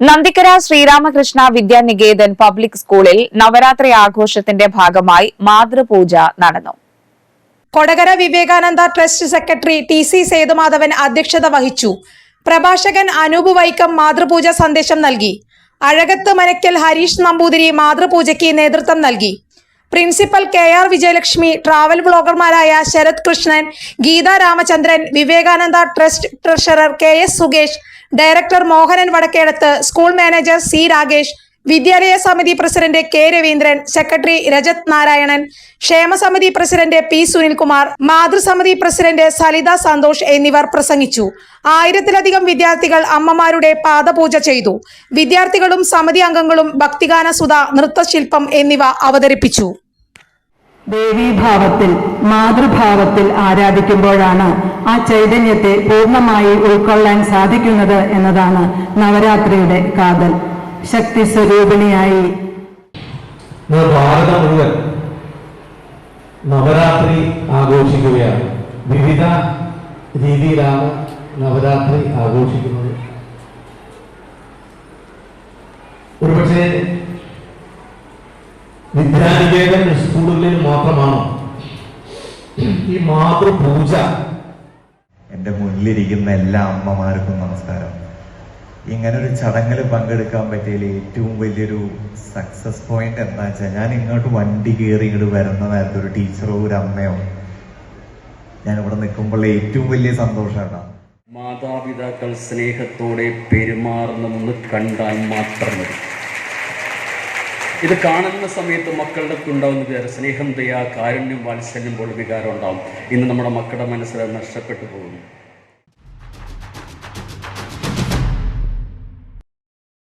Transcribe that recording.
Nandikkara Sri Ramakrishna Vidya Niketan public സ്കൂളിൽ നവരാത്രി ആഘോഷത്തിന്റെ ഭാഗമായി മാതൃപൂജ നടന്നു. Kodakara Vivekananda trust secretary T C Sethumadhavan അധ്യക്ഷത വഹിച്ചു. പ്രഭാഷകൻ അനൂപ് വൈക്കം മാതൃപൂജ സന്ദേശം നൽകി. അഴകത്ത് മനക്കൽ ഹരീഷ് നമ്പൂതിരി മാതൃപൂജയ്ക്ക് നേതൃത്വം നൽകി. Principal K R Vijayalakshmi travel ബ്ലോഗർമാരായ Sarath Krishnan Geetha Ramachandran Vivekananda trust treasurer K S Sukesh director Mohanan Vadakkedath school manager C Ragesh വിദ്യാലയ സമിതി president K Raveendran secretary Rajath Narayanan ക്ഷേമസമിതി president P Sunilkumar മാതൃസമിതി പ്രസിഡന്റ് സലിത സന്തോഷ് എന്നിവർ പ്രസംഗിച്ചു. ആയിരത്തിലധികം വിദ്യാർത്ഥികൾ അമ്മമാരുടെ പാദപൂജ ചെയ്തു. വിദ്യാർത്ഥികളും സമിതി അംഗങ്ങളും ഭക്തിഗാന സുധ നൃത്തശില്പം എന്നിവ അവതരിപ്പിച്ചു. ദേവീഭാവത്തിൽ മാതൃഭാവത്തിൽ ആരാധിക്കുമ്പോഴാണ് ആ ചൈതന്യത്തെ പൂർണമായി ഉൾക്കൊള്ളാൻ സാധിക്കുന്നത് എന്നതാണ് നവരാത്രിയുടെ കാതൽ. ശക്തി സ്വരൂപിണിയായി ഭാരതം മുഴുവൻ നവരാത്രി ആഘോഷിക്കുകയാണ്. വിവിധ രീതിയിലാണ് നവരാത്രി ആഘോഷിക്കുന്നത്. ഒരുപക്ഷെ വിദ്യാനികേതൻ സ്കൂളുകളിൽ മാത്രമാണ് ഈ മാതൃപൂജ എന്റെ മുന്നിലിരിക്കുന്ന എല്ലാ അമ്മമാർക്കും നമസ്കാരം. ഇങ്ങനെ ഒരു ചടങ്ങിൽ പങ്കെടുക്കാൻ പറ്റിയതിൽ ഏറ്റവും വലിയൊരു സക്സസ് പോയിന്റ് എന്താ വെച്ചാൽ ഞാൻ ഇങ്ങോട്ട് വണ്ടി കയറി ഇങ്ങോട്ട് വരുന്ന നേരത്തെ ഒരു ടീച്ചറോ ഒരു അമ്മയോ ഞാൻ ഇവിടെ നിൽക്കുമ്പോൾ ഏറ്റവും വലിയ സന്തോഷമാണ് മാതാപിതാക്കൾ സ്നേഹത്തോടെ പെരുമാറുന്നതെന്ന് കണ്ടാൽ മാത്രം മതി. ഇത് കാണുന്ന സമയത്ത് മക്കളുടെ ഉണ്ടാവുന്ന വിചാരം സ്നേഹം ദയ കാരുണ്യം വാത്സല്യം പോലെ വികാരം ഉണ്ടാവും. ഇന്ന് നമ്മുടെ മക്കളുടെ മനസ്സിൽ അത് നഷ്ടപ്പെട്ടു പോകുന്നു.